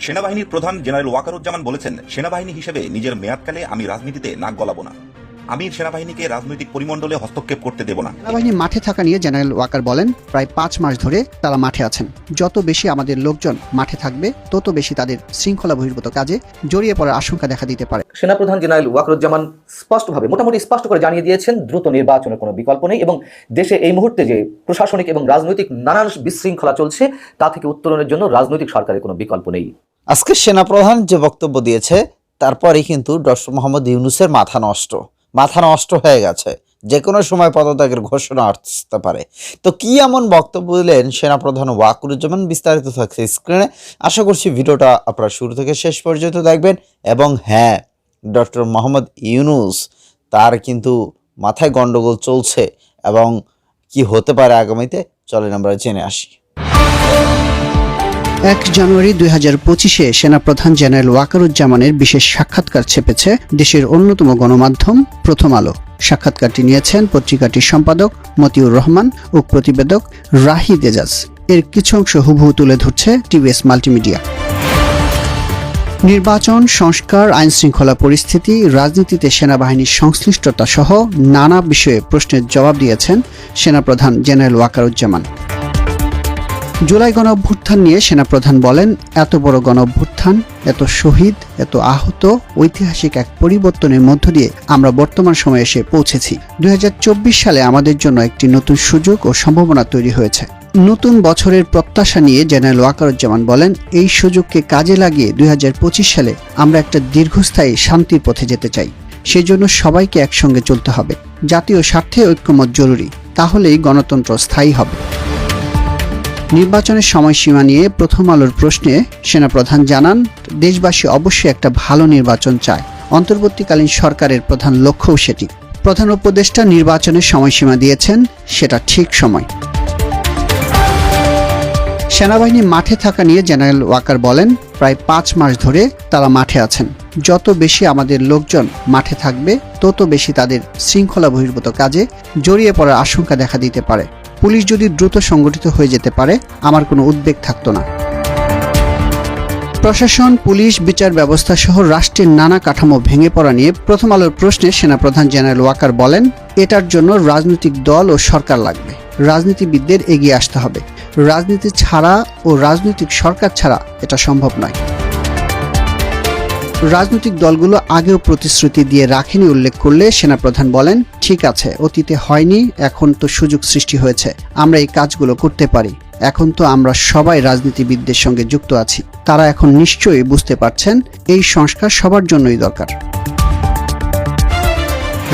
সেনাবাহিনীর প্রধান জেনারেল ওয়াকারুজ্জামান বলেছেন সেনাবাহিনী হিসেবে নিজের মেয়াদকালে আমি রাজনীতিতে নাক গলাবো না। আমি সেনাবাহিনীকে রাজনৈতিক পরিমণ্ডলে হস্তক্ষেপ করতে দেব না। সেনাবাহিনী মাঠে থাকা নিয়ে জেনারেল ওয়াকার বলেন প্রায় পাঁচ মাস ধরে তারা মাঠে আছেন। যত বেশি আমাদের লোকজন মাঠে থাকবে তত বেশি তাদের শৃঙ্খলা বহির্ভূত কাজে জড়িয়ে পড়ার আশঙ্কা দেখা দিতে পারে। সেনাপ্রধান জেনারেল ওয়াকরুজ্জামান স্পষ্টভাবে মোটামুটি স্পষ্ট করে জানিয়ে দিয়েছেন দ্রুত নির্বাচনের কোনো বিকল্প নেই এবং দেশে এই মুহূর্তে যে প্রশাসনিক এবং রাজনৈতিক নানান বিশৃঙ্খলা চলছে তা থেকে উত্তরণের জন্য রাজনৈতিক সরকারের কোনো বিকল্প নেই। আজকে সেনাপ্রধান যে বক্তব্য দিয়েছে তারপরেই কিন্তু ডক্টর মোহাম্মদ ইউনুসের মাথা নষ্ট। মাথা নষ্ট হয়ে গেছে। যে কোনো সময় পদত্যাগের ঘোষণা আসতে পারে। তো কি এমন বক্তব্য দিলেন সেনাপ্রধান ওয়াকুরুজ্জামান? বিস্তারিত থাকছে স্ক্রিনে। আশা করছি ভিডিওটা আপনারা শুরু থেকে শেষ পর্যন্ত দেখবেন। এবং হ্যাঁ ডক্টর মোহাম্মদ ইউনুস, তার কিন্তু মাথায় গন্ডগোল চলছে। এবং কি হতে পারে আগামীতে? চলেন আমরা জেনে আসি। এক জানুয়ারি দুই হাজার পঁচিশে সেনাপ্রধান জেনারেল ওয়াকারুজ্জামানের বিশেষ সাক্ষাৎকার ছেপেছে দেশের অন্যতম গণমাধ্যম প্রথম আলো। সাক্ষাৎকারটি নিয়েছেন পত্রিকাটির সম্পাদক মতিউর রহমান ও প্রতিবেদক রাহি দেজাজ। এর কিছু অংশ হুবহু তুলে ধরছে টিভিএস মাল্টিমিডিয়া। নির্বাচন, সংস্কার আইন শৃঙ্খলা পরিস্থিতি, রাজনীতিতে সেনাবাহিনীর সংশ্লিষ্টতা সহ নানা বিষয়ে প্রশ্নের জবাব দিয়েছেন সেনাপ্রধান জেনারেল ওয়াকারুজ্জামান। জুলাই গণ অভ্যুত্থান নিয়ে সেনাপ্রধান বলেন, এত বড় গণ অভ্যুত্থান এত শহীদ, এত আহত, ঐতিহাসিক এক পরিবর্তনের মধ্য দিয়ে আমরা বর্তমান সময়ে এসে পৌঁছেছি। দুই হাজার চব্বিশ সালে আমাদের জন্য একটি নতুন সুযোগ ও সম্ভাবনা তৈরি হয়েছে। নতুন বছরের প্রত্যাশা নিয়ে জেনারেল ওয়াকারুজ্জামান বলেন, এই সুযোগকে কাজে লাগিয়ে দুই হাজার পঁচিশ সালে আমরা একটা দীর্ঘস্থায়ী শান্তির পথে যেতে চাই। সেজন্য সবাইকে একসঙ্গে চলতে হবে। জাতীয় স্বার্থে ঐক্যমত জরুরি। তাহলেই গণতন্ত্র স্থায়ী হবে। নির্বাচনের সময়সীমা নিয়ে প্রথম আলোর প্রশ্নে সেনাপ্রধান জানান, দেশবাসী অবশ্যই একটা ভালো নির্বাচন চায়। অন্তর্বর্তীকালীন সরকারের প্রধান লক্ষ্যও সেটি। প্রধান উপদেষ্টা নির্বাচনের সময়সীমা দিয়েছেন, সেটা ঠিক সময়। সেনাবাহিনী মাঠে থাকা নিয়ে জেনারেল ওয়াকার বলেন, প্রায় পাঁচ মাস ধরে তারা মাঠে আছেন। যত বেশি আমাদের লোকজন মাঠে থাকবে, তত বেশি তাদের শৃঙ্খলা বহির্ভূত কাজে জড়িয়ে পড়ার আশঙ্কা দেখা দিতে পারে। পুলিশ যদি দ্রুত সংগঠিত হয়ে যেতে পারে, আমার কোনো উদ্বেগ থাকতো না। প্রশাসন, পুলিশ, বিচার ব্যবস্থা সহ রাষ্ট্রের নানা কাঠামো ভেঙে পড়া নিয়ে প্রথম আলোর প্রশ্নে সেনাপ্রধান জেনারেল ওয়াকার বলেন, এটার জন্য রাজনৈতিক দল ও সরকার লাগবে। রাজনীতিবিদদের এগিয়ে আসতে হবে। রাজনীতি ছাড়া ও রাজনৈতিক সরকার ছাড়া এটা সম্ভব নয়। রাজনৈতিক দলগুলো আগেও প্রতিশ্রুতি দিয়ে রাখেনি উল্লেখ করলে সেনাপ্রধান বলেন, ঠিক আছে, অতীতে হয়নি, এখন তো সুযোগ সৃষ্টি হয়েছে, আমরা এই কাজগুলো করতে পারি। এখন তো আমরা সবাই রাজনীতিবিদদের সঙ্গে যুক্ত আছি। তারা এখন নিশ্চয়ই বুঝতে পারছেন, এই সংস্কার সবার জন্যই দরকার।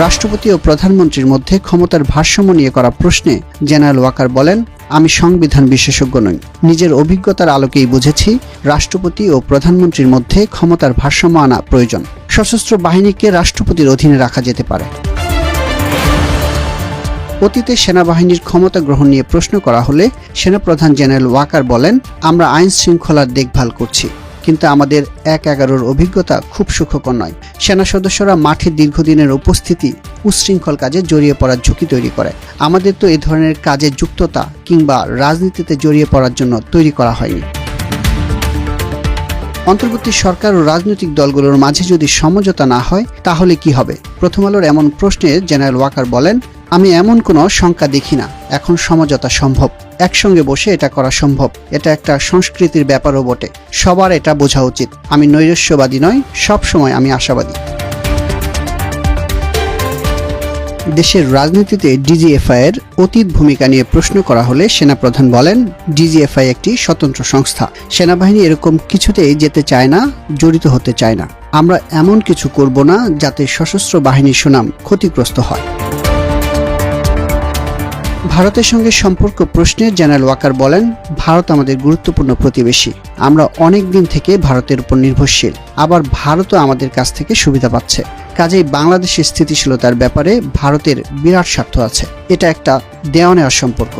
রাষ্ট্রপতি ও প্রধানমন্ত্রীর মধ্যে ক্ষমতার ভারসাম্য নিয়ে করা প্রশ্নে জেনারেল ওয়াকার বলেন আমি সংবিধান বিশেষজ্ঞ নই। নিজের অভিজ্ঞতার আলোকেই বুঝেছি, রাষ্ট্রপতি ও প্রধানমন্ত্রীর মধ্যে ক্ষমতার ভারসাম্য আনা প্রয়োজন। সশস্ত্র বাহিনীকে রাষ্ট্রপতির অধীনে রাখা যেতে পারে। অতীতে সেনাবাহিনীর ক্ষমতা গ্রহণ নিয়ে প্রশ্ন করা হলে সেনাপ্রধান জেনারেল ওয়াকার বলেন, আমরা আইন শৃঙ্খলার দেখভাল করছি। কিন্তু আমাদের এক এগারোর অভিজ্ঞতা খুব সুখকর নয়। সেনা সদস্যরা মাঠে দীর্ঘদিনের উপস্থিতি উচ্ছৃঙ্খল কাজে জড়িয়ে পড়ার ঝুঁকি তৈরি করে। আমাদের তো এ ধরনের কাজে যুক্ততা কিংবা রাজনীতিতে জড়িয়ে পড়ার জন্য তৈরি করা হয়নি। অন্তর্বর্তী সরকার ও রাজনৈতিক দলগুলোর মাঝে যদি সমঝোতা না হয়, তাহলে কি হবে? প্রথম আলোর এমন প্রশ্নে জেনারেল ওয়াকার বলেন, আমি এমন কোনো শঙ্কা দেখি না। এখন সমঝোতা সম্ভব। একসঙ্গে বসে এটা করা সম্ভব। এটা একটা সংস্কৃতির ব্যাপারও বটে। সবার এটা বোঝা উচিত। আমি নৈরস্যবাদী নয় সব সময় আমি আশাবাদী। দেশের রাজনীতিতে ডিজিএফআই এর অতীত ভূমিকা নিয়ে প্রশ্ন করা হলে সেনাপ্রধান বলেন, ডিজিএফআই একটি স্বতন্ত্র সংস্থা। সেনাবাহিনী এরকম কিছুতেই যেতে চায় না, জড়িত হতে চায় না। আমরা এমন কিছু করব না যাতে সশস্ত্র বাহিনীর সুনাম ক্ষতিগ্রস্ত হয়। ভারতের সঙ্গে সম্পর্ক প্রশ্নে জেনারেল ওয়াকার বলেন, ভারত আমাদের গুরুত্বপূর্ণ প্রতিবেশী। আমরা অনেক দিন থেকে ভারতের উপর নির্ভরশীল। আবার ভারতও আমাদের কাছ থেকে সুবিধা পাচ্ছে। কাজেই বাংলাদেশের স্থিতিশীলতার ব্যাপারে ভারতের বিরাট স্বার্থ আছে। এটা একটা দেওয়া নেওয়ার সম্পর্ক।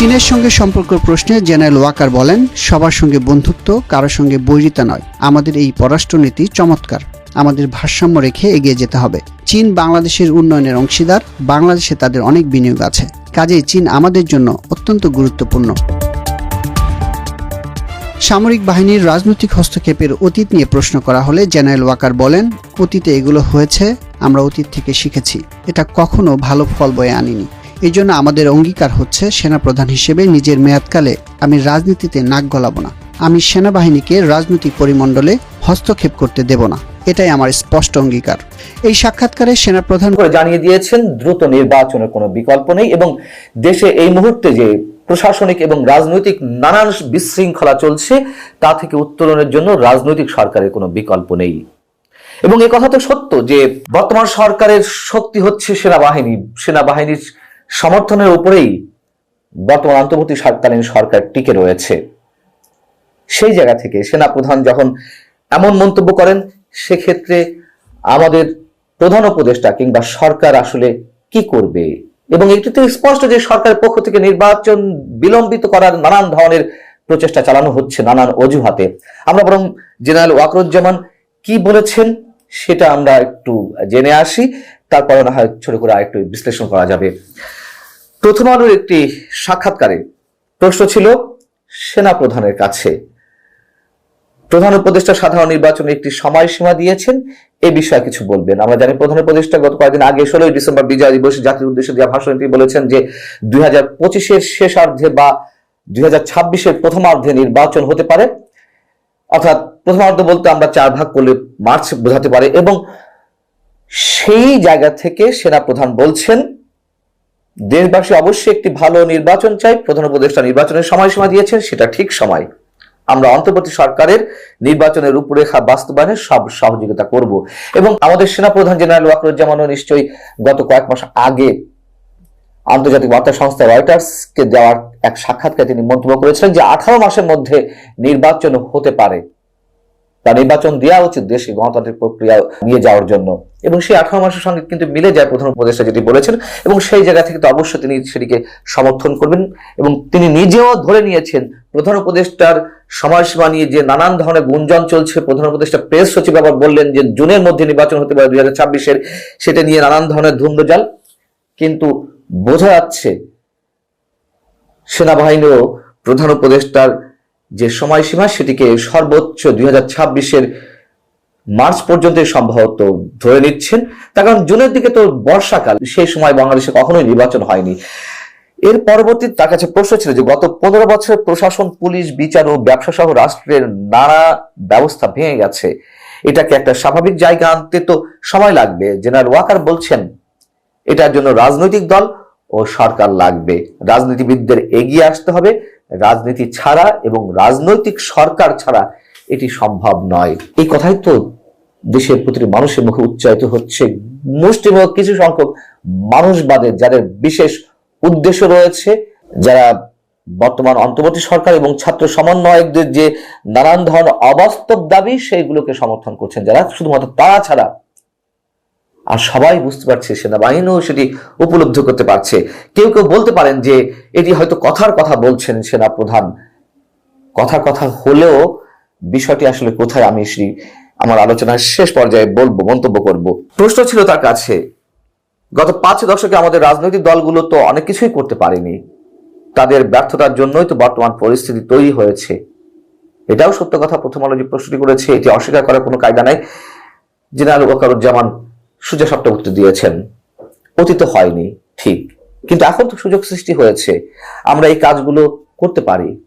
চীনের সঙ্গে সম্পর্ক প্রশ্নে জেনারেল ওয়াকার বলেন, সবার সঙ্গে বন্ধুত্ব কারোর সঙ্গে বৈরিতা নয়। আমাদের এই পররাষ্ট্রনীতি চমৎকার। আমাদের ভারসাম্য রেখে এগিয়ে যেতে হবে। চীন বাংলাদেশের উন্নয়নের অংশীদার। বাংলাদেশে তাদের অনেক বিনিয়োগ আছে। কাজেই চীন আমাদের জন্য অত্যন্ত গুরুত্বপূর্ণ। সামরিক বাহিনীর রাজনৈতিক হস্তক্ষেপের অতীত নিয়ে প্রশ্ন করা হলে জেনারেল ওয়াকার বলেন, অতীতে এগুলো হয়েছে, আমরা অতীত থেকে শিখেছি। এটা কখনো ভালো ফল বয়ে আনিনি। এই জন্য আমাদের অঙ্গীকার হচ্ছে সেনাপ্রধান হিসেবে নিজের মেয়াদকালে আমি রাজনীতিতে নাক গলাবো না। আমি সেনাবাহিনীকে রাজনৈতিক পরিমণ্ডলে হস্তক্ষেপ করতে দেব না। এটাই আমার স্পষ্ট অঙ্গীকার। এই সাক্ষাৎকারে সেনাপ্রধান জানিয়ে দিয়েছেন, দ্রুত নির্বাচনের কোনো বিকল্প নেই এবং দেশে এই মুহূর্তে যে প্রশাসনিক এবং রাজনৈতিক নানান বিশৃঙ্খলা চলছে, তা থেকে উত্তোলনের জন্য রাজনৈতিক সরকারের কোনো বিকল্প নেই। এবং এ কথা তো সত্য যে বর্তমান সরকারের শক্তি হচ্ছে সেনাবাহিনী। সেনাবাহিনীর সমর্থনের উপরেই বর্তমান অন্তর্বর্তী সরকালীন সরকার টিকে রয়েছে। সেই জায়গা থেকে সেনাপ্রধান যখন এমন মন্তব্য করেন, সেক্ষেত্রে আমাদের প্রধান উপদেষ্টা কিংবা সরকার আসলে কি করবে? এবং এটি তো স্পষ্ট যে সরকারের পক্ষ থেকে নির্বাচন বিলম্বিত করার নানান ধরনের প্রচেষ্টা চালানো হচ্ছে নানান অজুহাতে। আমরা বরং জেনারেল ওয়াকরুজ্জামান কি বলেছেন সেটা আমরা একটু জেনে আসি। তারপরে না হয় ছোট করে আরেকটু বিশ্লেষণ করা যাবে। প্রথম আলোর একটি সাক্ষাৎকারে প্রশ্ন ছিল সেনা প্রধানের কাছে। প্রধান উপদেষ্টা সাধারণ নির্বাচনে একটি সময়সীমা দিয়েছেন, এ বিষয়ে কিছু বলবেন। আমরা জানি প্রধান উপদেষ্টা গত কয়েকদিন আগে ষোলোই ডিসেম্বর বিজয় দিবসে জাতির উদ্দেশ্যে দেওয়া ভাষণে তিনি বলেছেন যে, দুই হাজার পঁচিশের শেষার্ধে বা দুই হাজার ছাব্বিশের প্রথমার্ধে নির্বাচন হতে পারে। অর্থাৎ প্রথমার্ধ বলতে আমরা চার ভাগ করলে মার্চ বোঝাতে পারে এবং সেই জায়গা থেকে সেনা প্রধান বলছেন, দেশবাসী অবশ্যই একটি ভালো নির্বাচন চাই। প্রধান উপদেষ্টা নির্বাচনের সময়সীমা দিয়েছেন, সেটা ঠিক সময়। আমরা অন্তর্বর্তী সরকারের নির্বাচনের রূপরেখা বাস্তবায়নে সব সহযোগিতা করব। এবং আমাদের সেনাপ্রধান জেনারেল ওয়াকরুজ্জামানও নিশ্চয়ই গত কয়েক মাস আগে আন্তর্জাতিক বার্তা সংস্থা রয়টার্সকে দেওয়ার এক সাক্ষাৎকারে তিনি মন্তব্য করেছিলেন যে আঠারো মাসের মধ্যে নির্বাচন হতে পারে। তা নির্বাচন দেওয়া উচিত দেশে গণতান্ত্রিক প্রক্রিয়া নিয়ে যাওয়ার জন্য। এবং সেই আঠারো মাসের সঙ্গে কিন্তু মিলে যায় প্রধান উপদেষ্টা যেটি বলেছেন এবং সেই জায়গা থেকে তো অবশ্যই তিনি সেটিকে সমর্থন করবেন এবং তিনি নিজেও ধরে নিয়েছেন প্রধান উপদেষ্টার সময়সীমা নিয়ে যে নানান ধরনের গুঞ্জন চলছে। প্রধান উপদেষ্টা প্রেস সচিব আবার বললেন যে জুনের মধ্যে নির্বাচন হতে পারে দুই হাজার ছাব্বিশের। সেটা নিয়ে নানান ধরনের ধুমধুজাল কিন্তু বোঝা যাচ্ছে সেনাবাহিনীও প্রধান উপদেষ্টার যে সময়সীমা সেটিকে সর্বোচ্চ দুই হাজার ছাব্বিশের মার্চ পর্যন্ত সম্ভবত ধরে নিচ্ছেন। তার কারণ জুনের দিকে তো বর্ষাকাল, সেই সময় বাংলাদেশে কখনোই নির্বাচন হয়নি। এর পরবর্তী তার কাছে প্রশ্ন ছিল যে, গত পনেরো বছরের প্রশাসন, পুলিশ, বিচার ও ব্যবসা সহ রাষ্ট্রের নানা ব্যবস্থা ভেঙে গেছে। এটাকে একটা স্বাভাবিক জায়গা আনতে তো সময় লাগবে। জেনারেল ওয়াকার বলছেন, এটার জন্য রাজনৈতিক দল ও সরকার লাগবে। রাজনীতিবিদদের এগিয়ে আসতে হবে। রাজনীতি ছাড়া এবং রাজনৈতিক সরকার ছাড়া এটি সম্ভব নয়। এই কথাই তো দেশের প্রতিটি মানুষের মুখে উচ্চারিত হচ্ছে। মুষ্টিমেয় কিছু সংখ্যক মানুষবাদের যাদের বিশেষ উদ্দেশ্য রয়েছে, যারা বর্তমান অন্তর্বর্তী সরকার এবং ছাত্র সমন্বয়কদের যে নানান ধরনের অবাস্তব দাবি, সেইগুলোকে সমর্থন করছেন। যারা শুধুমাত্র তারা ছাড়া আর সবাই বুঝতে পারছে, সেনাবাহিনীও সেটি উপলব্ধ করতে পারছে। কেউ কেউ বলতে পারেন যে, এটি হয়তো কথার কথা বলছেন সেনা প্রধান কথা কথা হলেও বিষয়টি আসলে কোথায় আমি শ্রী আমার আলোচনার শেষ পর্যায়ে বলব, মন্তব্য করব। প্রশ্ন ছিল তার কাছে, গত পাঁচ দশকে আমাদের রাজনৈতিক দলগুলো তো অনেক কিছুই করতে পারেনি। তাদের ব্যর্থতার জন্যই তো বর্তমান পরিস্থিতি তৈরি হয়েছে। এটাও সত্য কথা, প্রথম আলো যে প্রশ্নটি করেছে, এটি অস্বীকার করার কোনো কায়দা নাই। জেনারেল ওয়াকারুজ্জামান সুজা সপ্ত উত্তর দিয়েছেন। অতীত হয়নি, ঠিক। কিন্তু এখন তো সুযোগ সৃষ্টি হয়েছে। আমরা এই কাজগুলো করতে পারি।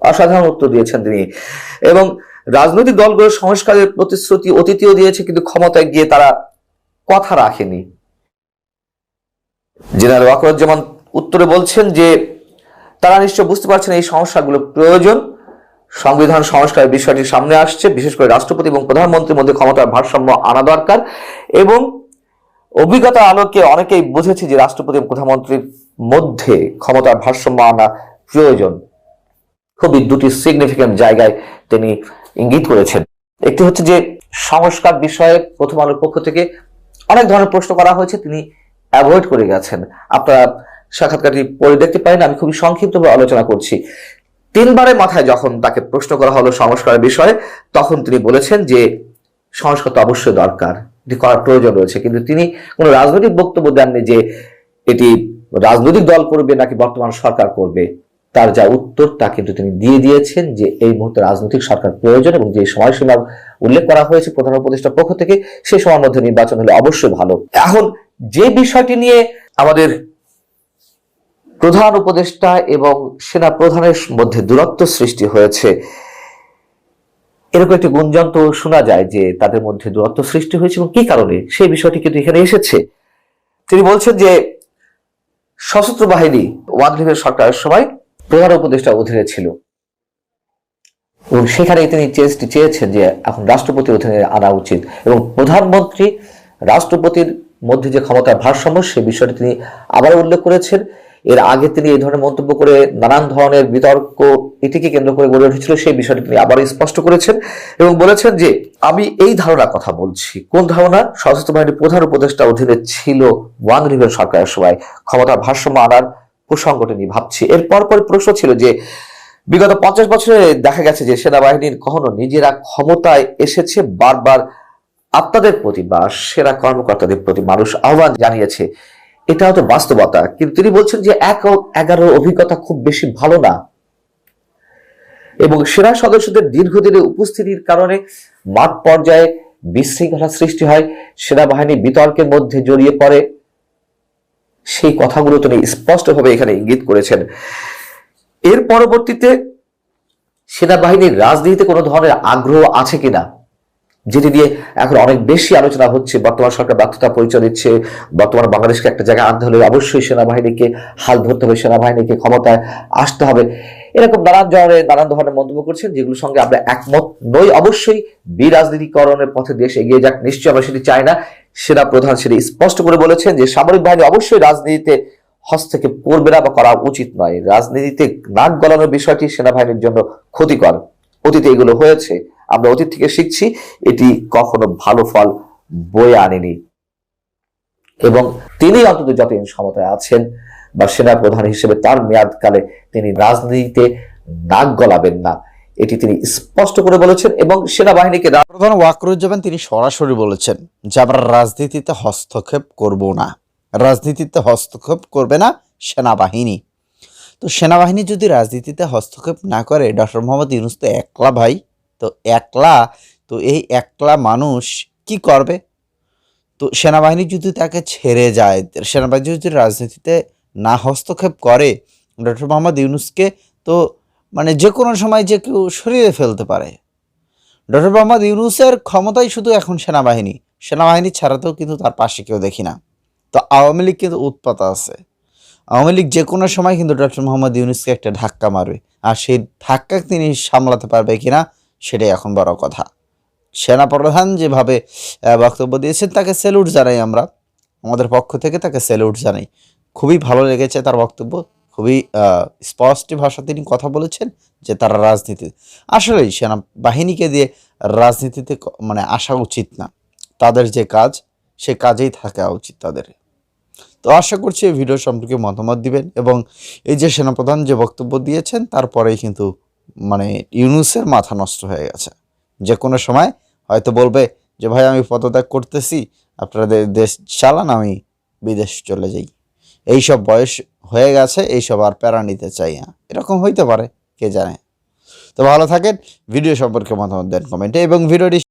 অসাধারণ উত্তর দিয়েছেন তিনি। এবং রাজনৈতিক দলগুলোর সংস্কারের প্রতিশ্রুতি অতীতেও দিয়েছে, কিন্তু ক্ষমতায় গিয়ে তারা কথা রাখেনি। জেনারেল ওয়াকরুজ্জামান উত্তরে বলছেন যে, তারা নিশ্চয় বুঝতে পারছেন এই সমস্যাগুলো প্রয়োজন। সংবিধান সংস্কার বিষয়টি সামনে আসছে। বিশেষ করে রাষ্ট্রপতি এবং প্রধানমন্ত্রীর মধ্যে ক্ষমতার ভারসাম্য আনা দরকার এবং অভিজ্ঞতার আলোকে অনেকেই বুঝেছি যে রাষ্ট্রপতি এবং প্রধানমন্ত্রীর মধ্যে ক্ষমতার ভারসাম্য আনা প্রয়োজন। খুবই দুটি সিগনিফিক্যান্ট জায়গায় তিনি ইঙ্গিত করেছেন। একটি হচ্ছে যে সংস্কার বিষয়ে প্রথম আলোর পক্ষ থেকে অনেক ধরনের প্রশ্ন করা হয়েছে, তিনি অ্যাভয়েড করে গেছেন। আপনারা সাক্ষাৎকারটি পড়ে দেখতে পারেন, আমি খুবই সংক্ষিপ্তভাবে আলোচনা করছি। তিনবারের মাথায় যখন তাকে প্রশ্ন করা হলো সংস্কারের বিষয়ে, তখন তিনি বলেছেন যে সংস্কার তো অবশ্যই দরকার, এটি করার প্রয়োজন রয়েছে। কিন্তু তিনি কোনো রাজনৈতিক বক্তব্য দেননি যে এটি রাজনৈতিক দল করবে নাকি বর্তমান সরকার করবে। তার যা উত্তর তা কিন্তু তিনি দিয়ে দিয়েছেন যে এই মুহূর্তে রাজনৈতিক সরকার প্রয়োজন এবং যে সময়সীমা উল্লেখ করা হয়েছে প্রধান উপদেষ্টার পক্ষ থেকে সেই সময়ের মধ্যে নির্বাচন হলে অবশ্যই ভালো। এখন যে বিষয়টি নিয়ে আমাদের প্রধান উপদেষ্টা এবং সেনা প্রধানের মধ্যে দূরত্ব সৃষ্টি হয়েছে। এরকম একটি গুঞ্জন তো শোনা যায় যে তাদের মধ্যে দূরত্ব সৃষ্টি হয়েছে এবং কি কারণে? সেই বিষয়টি কিন্তু এখানে এসেছে। তিনি বলছেন যে সশস্ত্র বাহিনী ওয়ান লিভের সরকারের সময় প্রধান উপদেষ্টা অধীনে ছিল। এবং সেখানে তিনি চেষ্টি চেয়েছেন যে এখন রাষ্ট্রপতির অধীনে আনা উচিত এবং প্রধানমন্ত্রী রাষ্ট্রপতির মধ্যে যে ক্ষমতার ভারসাম্য, সে বিষয়টি তিনি আবার উল্লেখ করেছেন। এর আগে তিনি এই ধরনের মন্তব্য করে নানান ধরনের বিতর্ক এটিকে কেন্দ্র করে গড়ে উঠেছিল, সেই বিষয়টি তিনি আবার স্পষ্ট করেছেন এবং বলেছেন যে, আমি এই ধারণার কথা বলছি। কোন ধারণা? সশস্ত্র বাহিনীর প্রধান উপদেষ্টা অধীনে ছিল ওয়ান রিভের সরকারের সময়। ক্ষমতার ভারসাম্য আনার প্রসঙ্গটি নিয়ে ভাবছি। এর পরপর প্রশ্ন ছিল যে, বিগত পঞ্চাশ বছরে দেখা গেছে যে, সেনাবাহিনীর কখনো নিজেরা ক্ষমতায় এসেছে, বারবার আপনাদের প্রতি বা সেরা কর্মকর্তাদের প্রতি মানুষ আহ্বান জানিয়েছে। এটা হয়তো বাস্তবতা। কিন্তু তিনি বলছেন যে এক ও এগারো অভিজ্ঞতা খুব বেশি ভালো না। এবং সেনা সদস্যদের দীর্ঘদিনের উপস্থিতির কারণে মাঠ পর্যায়ে বিশৃঙ্খলা সৃষ্টি হয়। সেনাবাহিনী বিতর্কের মধ্যে জড়িয়ে পড়ে। সেই কথাগুলো তিনি স্পষ্টভাবে এখানে ইঙ্গিত করেছেন। এর পরবর্তীতে সেনাবাহিনীর রাজনীতিতে কোনো ধরনের আগ্রহ আছে কিনা? যেটি দিয়ে এখন অনেক বেশি আলোচনা হচ্ছে। বর্তমান সরকার ব্যর্থতা পরিচয় দিচ্ছে। বর্তমান বাংলাদেশকে একটা জায়গায় আনতে হলে অবশ্যই সেনাবাহিনীকে হাল ধরতে হবে, সেনাবাহিনীকে ক্ষমতায় আসতে হবে। এরকম নানান ধরনের নানান ধরনের মন্তব্য করছেন, যেগুলোর সঙ্গে আমরা একমত নই। অবশ্যই বিরাজনীতিকরণের পথে দেশ এগিয়ে যাক, নিশ্চয়ই আমরা সেটি চাই না। সেনা প্রধান সেটি স্পষ্ট করে বলেছেন যে, সামরিক বাহিনী অবশ্যই রাজনীতিতে হস্তক্ষেপ করবে না বা করা উচিত নয়। রাজনীতিতে নাক গলানোর বিষয়টি সেনাবাহিনীর জন্য ক্ষতিকর। অতীতে এগুলো হয়েছে। আমরা অতীত থেকে শিখছি, এটি কখনো ভালো ফল বয়ে আনেনি। এবং তিনি অন্তত যতদিন ক্ষমতায় আছেন বা সেনা প্রধান হিসেবে তার মেয়াদকালে তিনি রাজনীতিতে নাক গলাবেন না। এটি তিনি স্পষ্ট করে বলেছেন এবং সেনাবাহিনীকে প্রধান ওয়াকরুজ্জামান তিনি সরাসরি বলেছেন যে, আমরা রাজনীতিতে হস্তক্ষেপ করব না। রাজনীতিতে হস্তক্ষেপ করবে না সেনাবাহিনী। তো সেনাবাহিনী যদি রাজনীতিতে হস্তক্ষেপ না করে, ডক্টর মোহাম্মদ ইউনুস তো একলা ভাই। তো একলা, তো এই একলা মানুষ কি করবে? তো সেনাবাহিনী যদি তাকে ছেড়ে যায়, সেনাবাহিনী যদি রাজনীতিতে না হস্তক্ষেপ করে, ডক্টর মোহাম্মদ ইউনুসকে তো মানে যে কোনো সময় যে কেউ সরিয়ে ফেলতে পারে। ডক্টর মোহাম্মদ ইউনুসের ক্ষমতাই শুধু এখন সেনাবাহিনী। সেনাবাহিনী ছাড়াতেও কিন্তু তার পাশে কেউ দেখি না। তো আওয়ামী লীগ কিন্তু উৎপাত আছে। আওয়ামী লীগ যে কোনো সময় কিন্তু ডক্টর মোহাম্মদ ইউনুসকে একটা ধাক্কা মারবে। আর সেই ধাক্কা তিনি সামলাতে পারবে কিনা সেটাই এখন বড় কথা। সেনাপ্রধান যেভাবে বক্তব্য দিয়েছেন, তাকে স্যালুট জানাই আমরা। আমাদের পক্ষ থেকে তাকে স্যালুট জানাই। খুবই ভালো লেগেছে তার বক্তব্য। খুবই স্পষ্ট ভাষা তিনি কথা বলেছেন যে তারা রাজনীতি, আসলেই সেনাবাহিনীকে দিয়ে রাজনীতিতে মানে আসা উচিত না। তাদের যে কাজ, সে কাজেই থাকা উচিত তাদের। তো আশা করছি এই ভিডিও সম্পর্কে মতামত দিবেন এবং এই যে সেনাপ্রধান যে বক্তব্য দিয়েছেন, তারপরেই কিন্তু মানে ইউনুসের মাথা নষ্ট হয়ে গেছে। যে কোনো সময় হয়তো বলবে যে, ভাই, আমি পদত্যাগ করতেছি আপনাদের দেশ চালান, আমি বিদেশ চলে যাই। এইসব বয়স হয়ে গেছে, এইসব আর প্যারা নিতে চাই না। এরকম হইতে পারে, কে জানে? তো ভালো থাকেন, ভিডিও সম্পর্কে মতামত দেন কমেন্টে এবং ভিডিওটি